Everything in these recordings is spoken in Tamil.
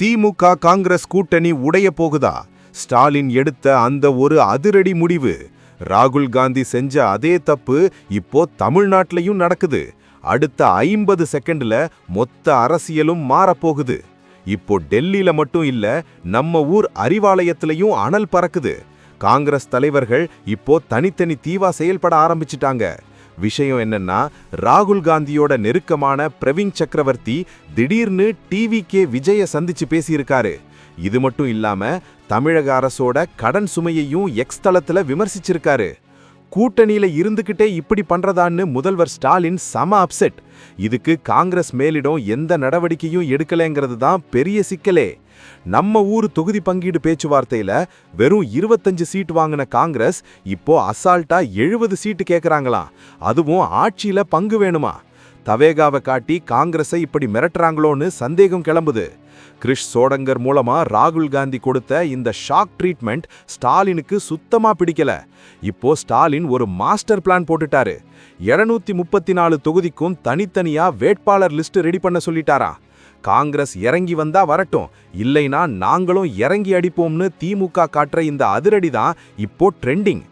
திமுக காங்கிரஸ் கூட்டணி உடைய போகுதா? ஸ்டாலின் எடுத்த அந்த ஒரு அதிரடி முடிவு. ராகுல் காந்தி செஞ்ச அதே தப்பு இப்போ தமிழ்நாட்டிலையும் நடக்குது. அடுத்த ஐம்பது செகண்ட்ல மொத்த அரசியலும் மாறப்போகுது. இப்போ டெல்லியில மட்டும் இல்ல நம்ம ஊர் அறிவாலயத்திலையும் அனல் பறக்குது. காங்கிரஸ் தலைவர்கள் இப்போ தனித்தனி தீவா செயல்பட ஆரம்பிச்சிட்டாங்க. விஷயம் என்னன்னா ராகுல் காந்தியோட நெருக்கமான பிரவீன் சக்கரவர்த்தி திடீர்னு டிவி கே விஜய சந்திச்சு பேசியிருக்காரு. இது மட்டும் இல்லாம தமிழக அரசோட கடன் சுமையையும் எக்ஸ் தளத்துல விமர்சிச்சிருக்காரு. கூட்டணியில இருந்துகிட்டே இப்படி பண்றதான்னு முதல்வர் ஸ்டாலின் சம அப்செட் இதுக்கு காங்கிரஸ் மேலிடம் எந்த நடவடிக்கையும் எடுக்கலைங்கிறது தான் பெரிய சிக்கலே. நம்ம ஊர் தொகுதி பங்கீடு பேச்சுவார்த்தையில வெறும் இருபத்தஞ்சு சீட் வாங்கின காங்கிரஸ் இப்போ அசால்ட்டா எழுபது சீட்டு கேக்குறாங்களாம். அதுவும் ஆட்சியில பங்கு வேணுமா? தவேகாவை காட்டி காங்கிரஸை இப்படி மிரட்டுறாங்களோன்னு சந்தேகம் கிளம்புது. கிரிஷ் சோடங்கர் மூலமா ராகுல் காந்தி கொடுத்த இந்த ஷாக் ட்ரீட்மெண்ட் ஸ்டாலினுக்கு சுத்தமா பிடிக்கல. இப்போ ஸ்டாலின் ஒரு மாஸ்டர் பிளான் போட்டுட்டாரு. இருநூத்தி முப்பத்தி நாலு தொகுதிக்கும் தனித்தனியா வேட்பாளர் லிஸ்ட் ரெடி பண்ண சொல்லிட்டாரா. காங்கிரஸ் இறங்கி வந்தா வரட்டும். இல்லைனா நாங்களும் இறங்கி அடிப்போம்னு திமுக காட்டுற இந்த அதிரடி தான் இப்போ ட்ரெண்டிங்.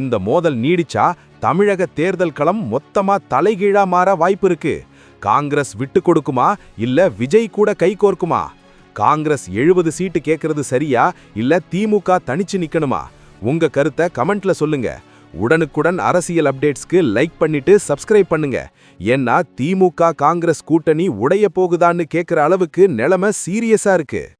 இந்த மோதல் நீடிச்சா தமிழக தேர்தல் களம் மொத்தமா தலைகீழா மாற வாய்ப்பு இருக்குது காங்கிரஸ் விட்டு கொடுக்குமா இல்ல விஜய் கூட கை கோர்க்குமா? காங்கிரஸ் எழுபது சீட்டு கேட்கறது சரியா? இல்ல திமுக தனிச்சு நிக்கணுமா? உங்க கருத்தை கமெண்ட்ல சொல்லுங்க. உடனுக்குடன் அரசியல் அப்டேட்ஸ்க்கு லைக் பண்ணிட்டு சப்ஸ்கிரைப் பண்ணுங்க. ஏன்னா திமுக காங்கிரஸ் கூட்டணி உடைய போகுதான்னு கேட்குற அளவுக்கு நிலைமை சீரியஸா இருக்கு.